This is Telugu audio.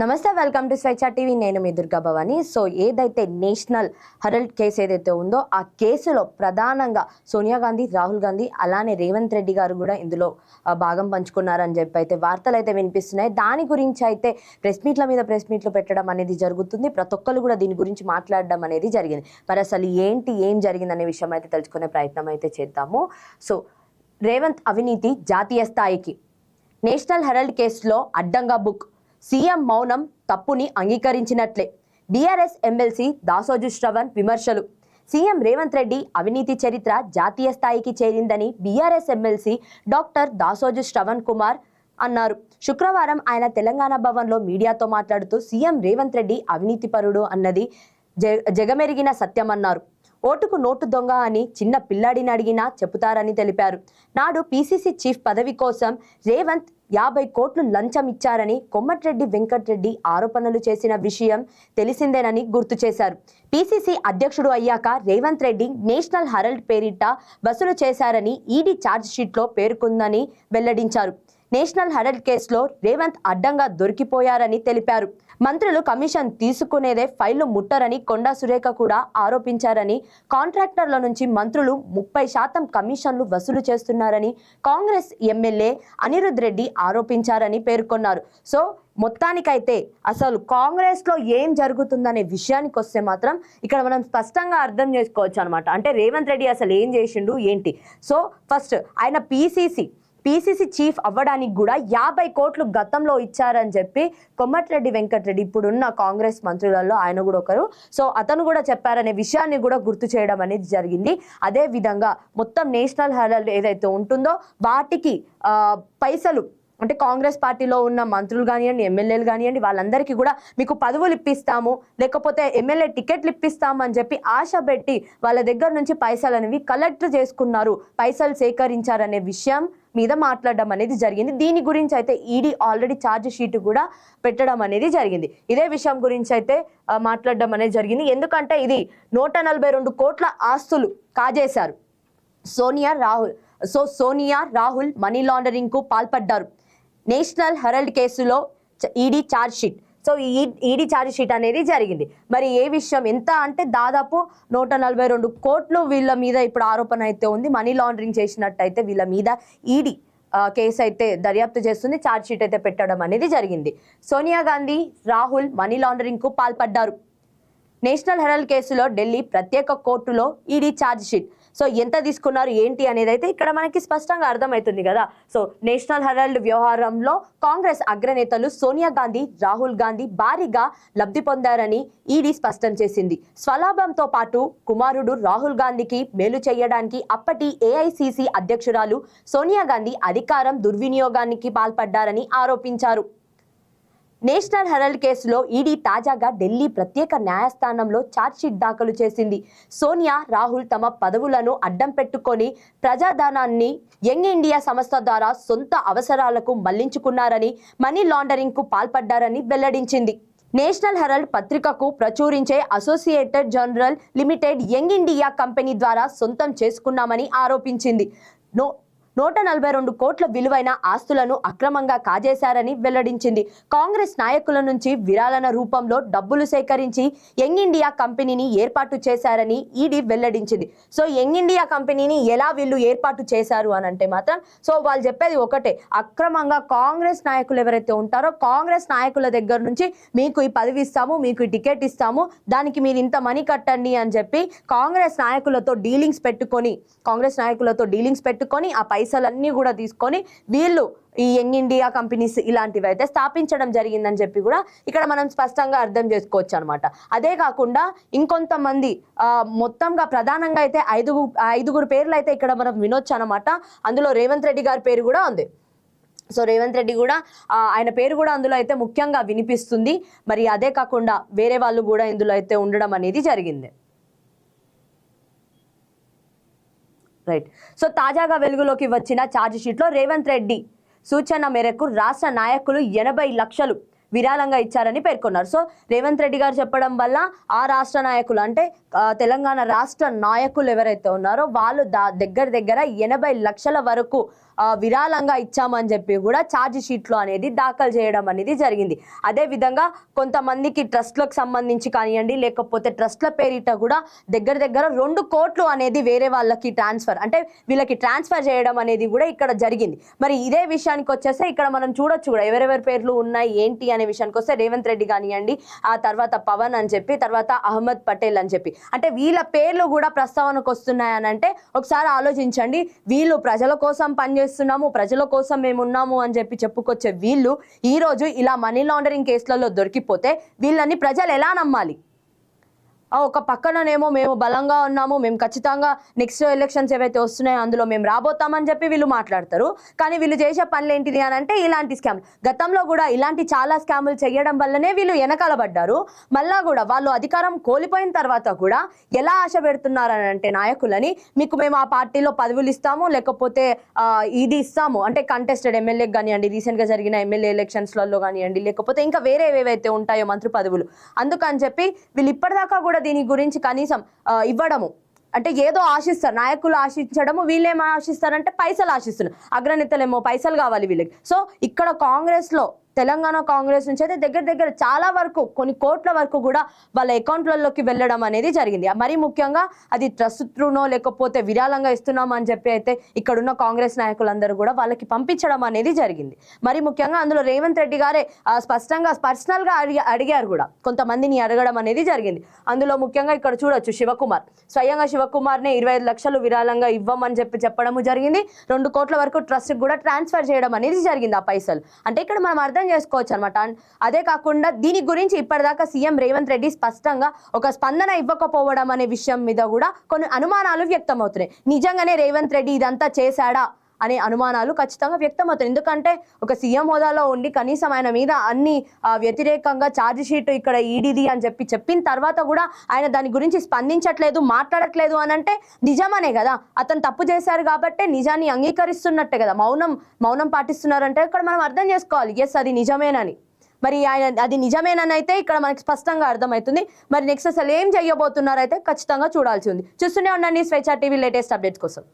నమస్తే వెల్కమ్ టు స్వేచ్ఛ టీవీ. నేను మీ దుర్గా భవాని. సో ఏదైతే నేషనల్ హెరల్డ్ కేసు ఏదైతే ఉందో ఆ కేసులో ప్రధానంగా సోనియా గాంధీ రాహుల్ గాంధీ అలానే రేవంత్ రెడ్డి గారు కూడా ఇందులో భాగం పంచుకున్నారని చెప్పి అయితే వార్తలు అయితే వినిపిస్తున్నాయి. దాని గురించి అయితే ప్రెస్ మీట్ల మీద ప్రెస్ మీట్లు పెట్టడం అనేది జరుగుతుంది. ప్రతి ఒక్కరు కూడా దీని గురించి మాట్లాడడం అనేది జరిగింది. మరి అసలు ఏంటి ఏం జరిగింది అనే విషయం అయితే తెలుసుకునే ప్రయత్నం అయితే చేద్దాము. సో రేవంత్ అవినీతి జాతీయ స్థాయికి. నేషనల్ హెరల్డ్ కేసులో అడ్డంగా బుక్ సీఎం మౌనం తప్పుని అంగీకరించినట్లే. బీఆర్ఎస్ ఎమ్మెల్సీ దాసోజు శ్రవణ్ విమర్శలు. సీఎం రేవంత్ రెడ్డి అవినీతి చరిత్ర జాతీయ స్థాయికి చేరిందని BRS MLC doctor Dasoju Sravan Kumar అన్నారు. శుక్రవారం ఆయన తెలంగాణ భవన్లో మీడియాతో మాట్లాడుతూ సీఎం రేవంత్ రెడ్డి అవినీతిపరుడు అన్నది జగమెరిగిన సత్యమన్నారు. ఓటుకు నోటు దొంగ అని చిన్న పిల్లాడిని అడిగినా చెబుతారని తెలిపారు. నాడు పీసీసీ చీఫ్ పదవి కోసం రేవంత్ యాభై కోట్లు లంచం ఇచ్చారని కొమ్మటిరెడ్డి వెంకటరెడ్డి ఆరోపణలు చేసిన విషయం తెలిసిందేనని గుర్తు చేశారు. పీసీసీ అధ్యక్షుడు అయ్యాక రేవంత్ రెడ్డి నేషనల్ హెరల్డ్ పేరిట వసూలు చేశారని ఈడీ ఛార్జ్ షీట్లో పేర్కొందని వెల్లడించారు. నేషనల్ హెరల్డ్ కేసులో రేవంత్ అడ్డంగా దొరికిపోయారని తెలిపారు. మంత్రులు కమిషన్ తీసుకునేదే ఫైళ్ళు ముట్టరని కొండా సురేఖ కూడా ఆరోపించారని కాంట్రాక్టర్ల నుంచి మంత్రులు ముప్పై శాతం కమిషన్లు వసూలు చేస్తున్నారని కాంగ్రెస్ ఎమ్మెల్యే అనిరుద్ రెడ్డి ఆరోపించారని పేర్కొన్నారు. సో మొత్తానికైతే అసలు కాంగ్రెస్లో ఏం జరుగుతుందనే విషయానికి వస్తే మాత్రం ఇక్కడ మనం స్పష్టంగా అర్థం చేసుకోవచ్చు అనమాట అంటే రేవంత్ రెడ్డి అసలు ఏం చేసిండు ఏంటి? సో ఫస్ట్ ఆయన పీసీసీ పీసీసీ చీఫ్ అవ్వడానికి కూడా యాభై కోట్లు గతంలో ఇచ్చారని చెప్పి కొమ్మటిరెడ్డి వెంకటరెడ్డి ఇప్పుడున్న కాంగ్రెస్ మంత్రులలో ఆయన కూడా ఒకరు. సో అతను కూడా చెప్పారనే విషయాన్ని కూడా గుర్తు చేయడం అనేది జరిగింది. అదే విధంగా మొత్తం నేషనల్ హెరల్డ్ ఏదైతే ఉంటుందో వాటికి పైసలు అంటే కాంగ్రెస్ పార్టీలో ఉన్న మంత్రులు కానివ్వండి ఎమ్మెల్యేలు కానివ్వండి వాళ్ళందరికీ కూడా మీకు పదవులు ఇప్పిస్తాము లేకపోతే ఎమ్మెల్యే టికెట్లు ఇప్పిస్తాము అని చెప్పి ఆశ పెట్టి వాళ్ళ దగ్గర నుంచి పైసలు అనేవి కలెక్ట్ చేసుకున్నారు. పైసలు సేకరించారనే విషయం మీద మాట్లాడడం అనేది జరిగింది. దీని గురించి అయితే ఈడీ ఆల్రెడీ ఛార్జ్ షీట్ కూడా పెట్టడం అనేది జరిగింది. ఇదే విషయం గురించి అయితే మాట్లాడడం అనేది జరిగింది. ఎందుకంటే ఇది నూట నలభై రెండు కోట్ల ఆస్తులు కాజేశారు. సోనియా రాహుల్ సో సోనియా రాహుల్ మనీ లాండరింగ్కు పాల్పడ్డారు. నేషనల్ హెరల్డ్ కేసులో చ- ఈడీ ఛార్జ్షీట్ సో ఈ ఈడీ ఛార్జ్ షీట్ అనేది జరిగింది. మరి ఏ విషయం? ఎంత అంటే దాదాపు నూట నలభై రెండు కోట్లు వీళ్ళ మీద ఇప్పుడు ఆరోపణ అయితే ఉంది. మనీ లాండరింగ్ చేసినట్టయితే వీళ్ళ మీద ఈడీ కేసు అయితే దర్యాప్తు చేస్తుంది. ఛార్జ్ షీట్ అయితే పెట్టడం అనేది జరిగింది. సోనియా గాంధీ రాహుల్ మనీ లాండరింగ్కు పాల్పడ్డారు. నేషనల్ హెరల్డ్ కేసులో ఢిల్లీ ప్రత్యేక కోర్టులో ఈడీ ఛార్జ్ షీట్ సో ఎంత తీసుకున్నారు ఏంటి అనేది అయితే ఇక్కడ మనకి స్పష్టంగా అర్థమవుతుంది కదా. సో నేషనల్ హెరాల్డ్ వ్యవహారంలో కాంగ్రెస్ అగ్రనేతలు సోనియా గాంధీ రాహుల్ గాంధీ భారీగా లబ్ధి పొందారని ఈడీ స్పష్టం చేసింది. స్వలాభంతో పాటు కుమారుడు రాహుల్ గాంధీకి మేలు చేయడానికి అప్పటి ఏఐసిసి అధ్యక్షురాలు సోనియా గాంధీ అధికారం దుర్వినియోగానికి పాల్పడ్డారని ఆరోపించారు. నేషనల్ హెరల్డ్ కేసులో ఈడీ తాజాగా ఢిల్లీ ప్రత్యేక న్యాయస్థానంలో ఛార్జ్షీట్ దాఖలు చేసింది. సోనియా రాహుల్ తమ పదవులను అడ్డం పెట్టుకొని ప్రజాధనాన్ని యంగ్ ఇండియా సంస్థ ద్వారా సొంత అవసరాలకు మళ్ళించుకున్నారని మనీ లాండరింగ్కు పాల్పడ్డారని వెల్లడించింది. నేషనల్ హెరల్డ్ పత్రికకు ప్రచురించే associated journal limited young India company ద్వారా సొంతం చేసుకున్నామని ఆరోపించింది. నో నూట నలభై రెండు కోట్ల విలువైన ఆస్తులను అక్రమంగా కాజేశారని వెల్లడించింది. కాంగ్రెస్ నాయకుల నుంచి విరాళన రూపంలో డబ్బులు సేకరించి యంగ్ ఇండియా కంపెనీని ఏర్పాటు చేశారని ఈడీ వెల్లడించింది. సో యంగ్ ఇండియా కంపెనీని ఎలా వీళ్ళు ఏర్పాటు చేశారు అని అంటే మాత్రం సో వాళ్ళు చెప్పేది ఒకటే. అక్రమంగా కాంగ్రెస్ నాయకులు ఎవరైతే ఉంటారో కాంగ్రెస్ నాయకుల దగ్గర నుంచి మీకు ఈ పదవి ఇస్తాము మీకు ఈ టికెట్ ఇస్తాము దానికి మీరు ఇంత మనీ కట్టండి అని చెప్పి కాంగ్రెస్ నాయకులతో డీలింగ్స్ పెట్టుకొని కాంగ్రెస్ నాయకులతో డీలింగ్స్ పెట్టుకొని ఆ పైసలన్నీ కూడా తీసుకొని వీళ్ళు ఈ యంగ్ ఇండియా కంపెనీస్ ఇలాంటివి అయితే స్థాపించడం జరిగిందని చెప్పి కూడా ఇక్కడ మనం స్పష్టంగా అర్థం చేసుకోవచ్చు అనమాట అదే కాకుండా ఇంకొంతమంది మొత్తంగా ప్రధానంగా అయితే ఐదుగు ఐదుగురు పేర్లు అయితే ఇక్కడ మనం వినొచ్చు అనమాట అందులో రేవంత్ రెడ్డి గారి పేరు కూడా ఉంది. సో రేవంత్ రెడ్డి కూడా ఆయన పేరు కూడా అందులో అయితే ముఖ్యంగా వినిపిస్తుంది. మరి అదే కాకుండా వేరే వాళ్ళు కూడా ఇందులో అయితే ఉండడం అనేది జరిగింది. రైట్ సో తాజాగా వెలుగులోకి వచ్చిన ఛార్జ్ షీట్లో రేవంత్ రెడ్డి సూచన మేరకు రాష్ట్ర నాయకులు ఎనభై లక్షలు విరాళంగా ఇచ్చారని పేర్కొన్నారు. సో రేవంత్ రెడ్డి గారు చెప్పడం వల్ల ఆ రాష్ట్ర నాయకులు అంటే తెలంగాణ రాష్ట్ర నాయకులు ఎవరైతే ఉన్నారో వాళ్ళు దా దగ్గర దగ్గర ఎనభై లక్షల వరకు విరాళంగా ఇచ్చామని చెప్పి కూడా ఛార్జ్ షీట్లు అనేది దాఖలు చేయడం అనేది జరిగింది. అదే విధంగా కొంతమందికి ట్రస్ట్లకు సంబంధించి కానివ్వండి లేకపోతే ట్రస్ట్ల పేరిట కూడా దగ్గర దగ్గర రెండు కోట్లు అనేది వేరే వాళ్ళకి ట్రాన్స్ఫర్ అంటే వీళ్ళకి ట్రాన్స్ఫర్ చేయడం అనేది కూడా ఇక్కడ జరిగింది. మరి ఇదే విషయానికి వచ్చేస్తే ఇక్కడ మనం చూడొచ్చు కూడా ఎవరెవరి పేర్లు ఉన్నాయి ఏంటి అనే విషయానికి వస్తే రేవంత్ రెడ్డి కానివ్వండి ఆ తర్వాత పవన్ అని చెప్పి తర్వాత అహ్మద్ పటేల్ అని చెప్పి. అంటే వీళ్ళ పేర్లు కూడా ప్రస్తావనకు వస్తున్నాయని అంటే ఒకసారి ఆలోచించండి. వీళ్ళు ప్రజల కోసం పనిచేస్తున్నాము ప్రజల కోసం మేము ఉన్నాము అని చెప్పి చెప్పుకొచ్చే వీళ్ళు ఈ రోజు ఇలా మనీ లాండరింగ్ కేసులలో దొరికిపోతే వీళ్ళని ప్రజలు ఎలా నమ్మాలి? ఒక పక్కననేమో మేము బలంగా ఉన్నాము మేము ఖచ్చితంగా నెక్స్ట్ ఎలక్షన్స్ ఏవైతే వస్తున్నాయో అందులో మేము రాబోతామని చెప్పి వీళ్ళు మాట్లాడతారు. కానీ వీళ్ళు చేసే పనులు ఏంటిది అని అంటే ఇలాంటి స్కామ్ గతంలో కూడా ఇలాంటి చాలా స్కాములు చేయడం వల్లనే వీళ్ళు వెనకాల పడ్డారు. మళ్ళా కూడా వాళ్ళు అధికారం కోల్పోయిన తర్వాత కూడా ఎలా ఆశ పెడుతున్నారని అంటే నాయకులని మీకు మేము ఆ పార్టీలో పదవులు ఇస్తాము లేకపోతే ఇది ఇస్తాము. అంటే కంటెస్టెడ్ ఎమ్మెల్యేకి కానివ్వండి రీసెంట్గా జరిగిన ఎమ్మెల్యే ఎలక్షన్స్లలో కానివ్వండి లేకపోతే ఇంకా వేరే ఏవైతే ఉంటాయో మంత్రి పదవులు. అందుకని చెప్పి వీళ్ళు ఇప్పటిదాకా కూడా దీని గురించి కనీసం ఇవ్వడము. అంటే ఏదో ఆశిస్తారు నాయకులు ఆశించడము వీళ్ళేమో ఆశిస్తారంటే పైసలు ఆశిస్తున్నారు. అగ్రనేతలేమో పైసలు కావాలి వీళ్ళకి. సో ఇక్కడ కాంగ్రెస్లో తెలంగాణ కాంగ్రెస్ నుంచి అయితే దగ్గర దగ్గర చాలా వరకు కొన్ని కోట్ల వరకు కూడా వాళ్ళ అకౌంట్లలోకి వెళ్ళడం అనేది జరిగింది. మరి ముఖ్యంగా అది ట్రస్ట్ త్రూనో లేకపోతే విరాళంగా ఇస్తున్నాం అని చెప్పి అయితే ఇక్కడున్న కాంగ్రెస్ నాయకులందరూ కూడా వాళ్ళకి పంపించడం అనేది జరిగింది. మరి ముఖ్యంగా అందులో రేవంత్ రెడ్డి గారే ఆ, స్పష్టంగా పర్సనల్గా అడిగి అడిగారు కూడా కొంతమందిని అడగడం అనేది జరిగింది. అందులో ముఖ్యంగా ఇక్కడ చూడొచ్చు శివకుమార్. స్వయంగా శివకుమార్నే ఇరవై ఐదు లక్షలు విరాళంగా ఇవ్వమని చెప్పి చెప్పడము జరిగింది. రెండు కోట్ల వరకు ట్రస్ట్ కూడా ట్రాన్స్ఫర్ చేయడం అనేది జరిగింది ఆ పైసలు. అంటే ఇక్కడ మనం అర్థం చేసుకోవచ్చు అనమాట అదే కాకుండా దీని గురించి ఇప్పటిదాకా సీఎం రేవంత్ రెడ్డి స్పష్టంగా ఒక స్పందన ఇవ్వకపోవడం అనే విషయం మీద కూడా కొన్ని అనుమానాలు వ్యక్తమవుతున్నాయి. నిజంగానే రేవంత్ రెడ్డి ఇదంతా చేశాడా? అనే అనుమానాలు ఖచ్చితంగా వ్యక్తమవుతాయి. ఎందుకంటే ఒక సీఎం హోదాలో ఉండి కనీసం ఆయన మీద అన్ని వ్యతిరేకంగా ఛార్జ్ షీట్ ఇక్కడ ఈడీది అని చెప్పి చెప్పిన తర్వాత కూడా ఆయన దాని గురించి స్పందించట్లేదు మాట్లాడట్లేదు అని అంటే నిజమనే కదా. అతను తప్పు చేశారు కాబట్టి నిజాన్ని అంగీకరిస్తున్నట్టే కదా. మౌనం మౌనం పాటిస్తున్నారంటే ఇక్కడ మనం అర్థం చేసుకోవాలి. ఎస్ అది నిజమేనని. మరి ఆయన అది నిజమేనని అయితే ఇక్కడ మనకి స్పష్టంగా అర్థమవుతుంది. మరి నెక్స్ట్ అసలు ఏం చేయబోతున్నారైతే ఖచ్చితంగా చూడాల్సి ఉంది. చూస్తూనే ఉండండి స్వేచ్ఛ టీవీ లేటెస్ట్ అప్డేట్స్ కోసం.